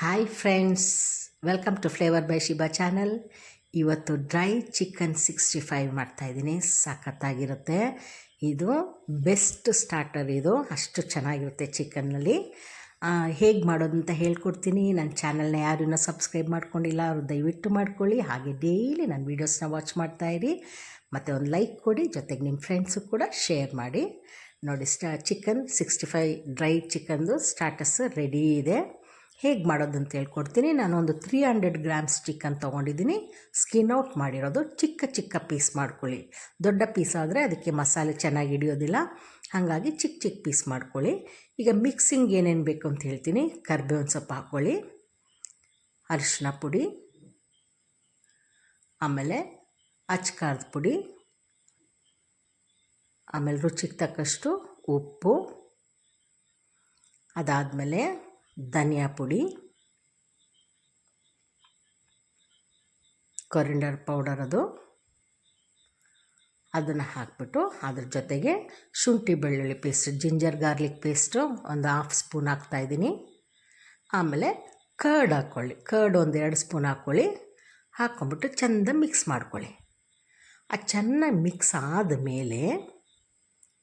Hi friends welcome to flavour by Shiba channel ಇವತ್ತು dry chicken sixty five ಮಾಡ್ತಾಯಿದ್ದೀನಿ ಸಖತ್ತಾಗಿರುತ್ತೆ. ಇದು ಬೆಸ್ಟ್ ಸ್ಟಾರ್ಟರ್ ಇದು. ಅಷ್ಟು ಚೆನ್ನಾಗಿರುತ್ತೆ ಚಿಕನ್ನಲ್ಲಿ ಹೇಗೆ ಮಾಡೋದು ಅಂತ ಹೇಳ್ಕೊಡ್ತೀನಿ. ನನ್ನ ಚಾನಲ್ನ ಯಾರು ಇನ್ನೂ ಸಬ್ಸ್ಕ್ರೈಬ್ ಮಾಡ್ಕೊಂಡಿಲ್ಲ, ಅವರು ದಯವಿಟ್ಟು ಮಾಡ್ಕೊಳ್ಳಿ. ಹಾಗೆ ಡೈಲಿ ನನ್ನ ವೀಡಿಯೋಸ್ನ ವಾಚ್ ಮಾಡ್ತಾಯಿರಿ ಮತ್ತು ಒಂದು ಲೈಕ್ ಕೊಡಿ, ಜೊತೆಗೆ ನಿಮ್ಮ ಫ್ರೆಂಡ್ಸು ಕೂಡ ಶೇರ್ ಮಾಡಿ. ನೋಡಿ ಸ್ಟಾ ಚಿಕನ್ ಸಿಕ್ಸ್ಟಿ ಫೈವ್ ಡ್ರೈ ಚಿಕನ್ದು ಸ್ಟಾಟಸ್ ರೆಡಿ ಇದೆ. ಹೇಗೆ ಮಾಡೋದು ಅಂತ ಹೇಳ್ಕೊಡ್ತೀನಿ ಒಂದು ತ್ರೀ ಹಂಡ್ರೆಡ್ ಗ್ರಾಮ್ಸ್ ಚಿಕನ್ ತೊಗೊಂಡಿದ್ದೀನಿ. ಸ್ಕಿನ್ ಔಟ್ ಮಾಡಿರೋದು. ಚಿಕ್ಕ ಚಿಕ್ಕ ಪೀಸ್ ಮಾಡ್ಕೊಳ್ಳಿ. ದೊಡ್ಡ ಪೀಸ್ ಆದರೆ ಅದಕ್ಕೆ ಮಸಾಲೆ ಚೆನ್ನಾಗಿ ಹಿಡಿಯೋದಿಲ್ಲ. ಹಾಗಾಗಿ ಚಿಕ್ಕ ಚಿಕ್ಕ ಪೀಸ್ ಮಾಡ್ಕೊಳ್ಳಿ. ಈಗ ಮಿಕ್ಸಿಂಗ್ ಏನೇನು ಬೇಕು ಅಂತ ಹೇಳ್ತೀನಿ. ಕರ್ಬೇವಿನ ಸೊಪ್ಪು ಹಾಕ್ಕೊಳ್ಳಿ. ಅರಿಶಿನ ಪುಡಿ. ಆಮೇಲೆ ಅಚ್ಕಾರದ ಪುಡಿ. ಆಮೇಲೆ ರುಚಿಗೆ ತಕ್ಕಷ್ಟು ಉಪ್ಪು. ಅದಾದಮೇಲೆ ಧನಿಯಾ ಪುಡಿ ಕೊರಿಂಡರ್ ಪೌಡರ್ ಅದು. ಅದನ್ನು ಹಾಕಿಬಿಟ್ಟು ಅದ್ರ ಜೊತೆಗೆ ಶುಂಠಿ ಬೆಳ್ಳುಳ್ಳಿ ಪೇಸ್ಟ್ ಜಿಂಜರ್ ಗಾರ್ಲಿಕ್ ಪೇಸ್ಟು ಒಂದು ಹಾಫ್ ಸ್ಪೂನ್ ಹಾಕ್ತಾಯಿದ್ದೀನಿ ಆಮೇಲೆ ಕರ್ಡ್ ಹಾಕ್ಕೊಳ್ಳಿ ಕರ್ಡ್ ಒಂದು ಎರಡು ಸ್ಪೂನ್ ಹಾಕ್ಕೊಳ್ಳಿ ಹಾಕ್ಕೊಂಬಿಟ್ಟು ಚೆಂದ ಮಿಕ್ಸ್ ಮಾಡ್ಕೊಳ್ಳಿ. ಆ ಚೆನ್ನಾಗಿ ಮಿಕ್ಸ್ ಆದಮೇಲೆ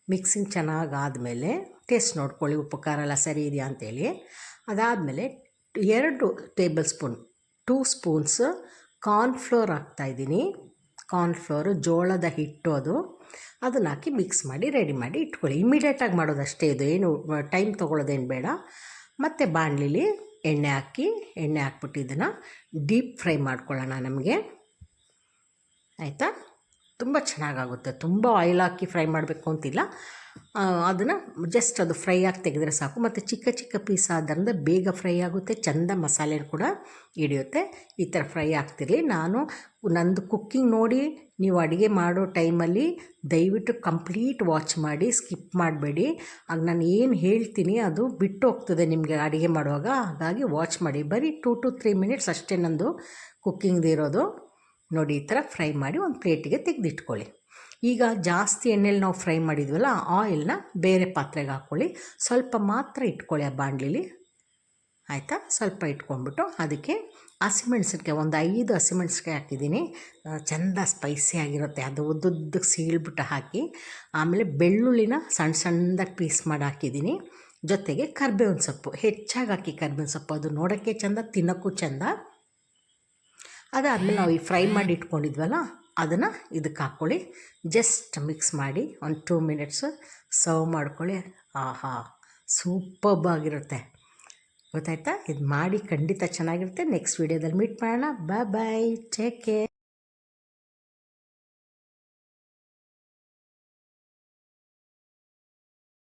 ಮಿಕ್ಸಿಂಗ್ ಚೆನ್ನಾಗಿ ಆದಮೇಲೆ ಟೇಸ್ಟ್ ನೋಡ್ಕೊಳ್ಳಿ. ಉಪ್ಪು ಖಾರ ಎಲ್ಲ ಸರಿ ಇದೆಯಾ ಅಂತೇಳಿ. ಅದಾದಮೇಲೆ ಎರಡು tablespoon two spoons cornflour ಹಾಕ್ತಾಯಿದ್ದೀನಿ ಕಾರ್ನ್ಫ್ಲೋರು ಜೋಳದ ಹಿಟ್ಟು ಅದು. ಅದನ್ನು ಹಾಕಿ ಮಿಕ್ಸ್ ಮಾಡಿ ರೆಡಿ ಮಾಡಿ ಇಟ್ಕೊಳ್ಳಿ. ಇಮಿಡಿಯೇಟಾಗಿ ಮಾಡೋದಷ್ಟೇ ಇದು. ಏನು ಟೈಮ್ ತೊಗೊಳ್ಳೋದೇನು ಬೇಡ. ಮತ್ತು ಬಾಣಲಿಲಿ ಎಣ್ಣೆ ಹಾಕಿ, ಎಣ್ಣೆ ಹಾಕ್ಬಿಟ್ಟು ಇದನ್ನು ಡೀಪ್ ಫ್ರೈ ಮಾಡ್ಕೊಳ್ಳೋಣ ನಮಗೆ. ಆಯಿತಾ? ತುಂಬ ಚೆನ್ನಾಗಾಗುತ್ತೆ. ತುಂಬ ಆಯಿಲ್ ಹಾಕಿ ಫ್ರೈ ಮಾಡಬೇಕು ಅಂತಿಲ್ಲ. ಅದನ್ನು ಜಸ್ಟ್ ಅದು ಫ್ರೈ ಆಗಿ ತೆಗೆದ್ರೆ ಸಾಕು. ಮತ್ತು ಚಿಕ್ಕ ಚಿಕ್ಕ ಪೀಸ್ ಆದ್ದರಿಂದ ಬೇಗ ಫ್ರೈ ಆಗುತ್ತೆ, ಚೆಂದ ಮಸಾಲೆ ಕೂಡ ಹಿಡಿಯುತ್ತೆ. ಈ ಥರ ಫ್ರೈ ಆಗ್ತಿರಲಿ. ನಾನು ನಂದು ಕುಕ್ಕಿಂಗ್ ನೋಡಿ ನೀವು ಅಡುಗೆ ಮಾಡೋ ಟೈಮಲ್ಲಿ ದಯವಿಟ್ಟು ಕಂಪ್ಲೀಟ್ ವಾಚ್ ಮಾಡಿ ಸ್ಕಿಪ್ ಮಾಡಬೇಡಿ. ಆಗ ನಾನು ಏನು ಹೇಳ್ತೀನಿ ಅದು ಬಿಟ್ಟು ಹೋಗ್ತದೆ ನಿಮಗೆ ಅಡುಗೆ ಮಾಡುವಾಗ. ಹಾಗಾಗಿ ವಾಚ್ ಮಾಡಿ. ಬರೀ ಟೂ ಟು ತ್ರೀ ಮಿನಿಟ್ಸ್ ಅಷ್ಟೇ ನಂದು ಕುಕ್ಕಿಂಗ್ದು ಇರೋದು. ನೋಡಿ ಈ ಥರ ಫ್ರೈ ಮಾಡಿ ಒಂದು ಪ್ಲೇಟಿಗೆ ತೆಗೆದಿಟ್ಕೊಳ್ಳಿ. ಈಗ ಜಾಸ್ತಿ ಎಣ್ಣೆಲಿ ನಾವು ಫ್ರೈ ಮಾಡಿದ್ವಲ್ಲ ಆಯಿಲ್ನ ಬೇರೆ ಪಾತ್ರೆಗೆ ಹಾಕ್ಕೊಳ್ಳಿ ಸ್ವಲ್ಪ ಮಾತ್ರ ಇಟ್ಕೊಳ್ಳಿ ಆ ಬಾಣಲಿಲಿ. ಆಯಿತಾ? ಸ್ವಲ್ಪ ಇಟ್ಕೊಂಡ್ಬಿಟ್ಟು ಅದಕ್ಕೆ ಹಸಿಮೆಣ್ಸಿನ್ಕಾಯಿ, ಒಂದು ಐದು ಹಸಿಮೆಣ್ಸಿನ್ಕಾಯಿ ಹಾಕಿದ್ದೀನಿ. ಚೆಂದ ಸ್ಪೈಸಿ ಆಗಿರುತ್ತೆ. ಅದು ಉದ್ದುದ್ದಕ್ಕೆ ಸೀಳ್ಬಿಟ್ಟು ಹಾಕಿ, ಆಮೇಲೆ ಬೆಳ್ಳುಳ್ಳಿನ ಸಣ್ಣ ಸಣ್ಣದಾಗಿ ಪೀಸ್ ಮಾಡಿ ಹಾಕಿದ್ದೀನಿ. ಜೊತೆಗೆ ಕರ್ಬೇವಿನ ಸೊಪ್ಪು, ಹೆಚ್ಚಾಗಿ ಹಾಕಿ ಕರ್ಬೇವಿನ ಸೊಪ್ಪು. ಅದು ನೋಡೋಕ್ಕೆ ಚೆಂದ, ತಿನ್ನೋಕ್ಕೂ ಚೆಂದ. ಅದಾದಮೇಲೆ ನಾವು ಈ ಫ್ರೈ ಮಾಡಿ ಇಟ್ಕೊಂಡಿದ್ವಲ್ಲ ಅದನ್ನು ಇದಕ್ಕೆ ಹಾಕ್ಕೊಳ್ಳಿ. ಜಸ್ಟ್ ಮಿಕ್ಸ್ ಮಾಡಿ ಒಂದು ಟೂ ಮಿನಿಟ್ಸು ಸರ್ವ್ ಮಾಡ್ಕೊಳ್ಳಿ. ಆಹಾ, ಸೂಪರ್ಬ್ ಆಗಿರುತ್ತೆ. ಗೊತ್ತಾಯ್ತಾ? ಇದು ಮಾಡಿ ಖಂಡಿತ ಚೆನ್ನಾಗಿರುತ್ತೆ. ನೆಕ್ಸ್ಟ್ ವೀಡಿಯೋದಲ್ಲಿ ಮೀಟ್ ಮಾಡೋಣ. Bye bye. Take care.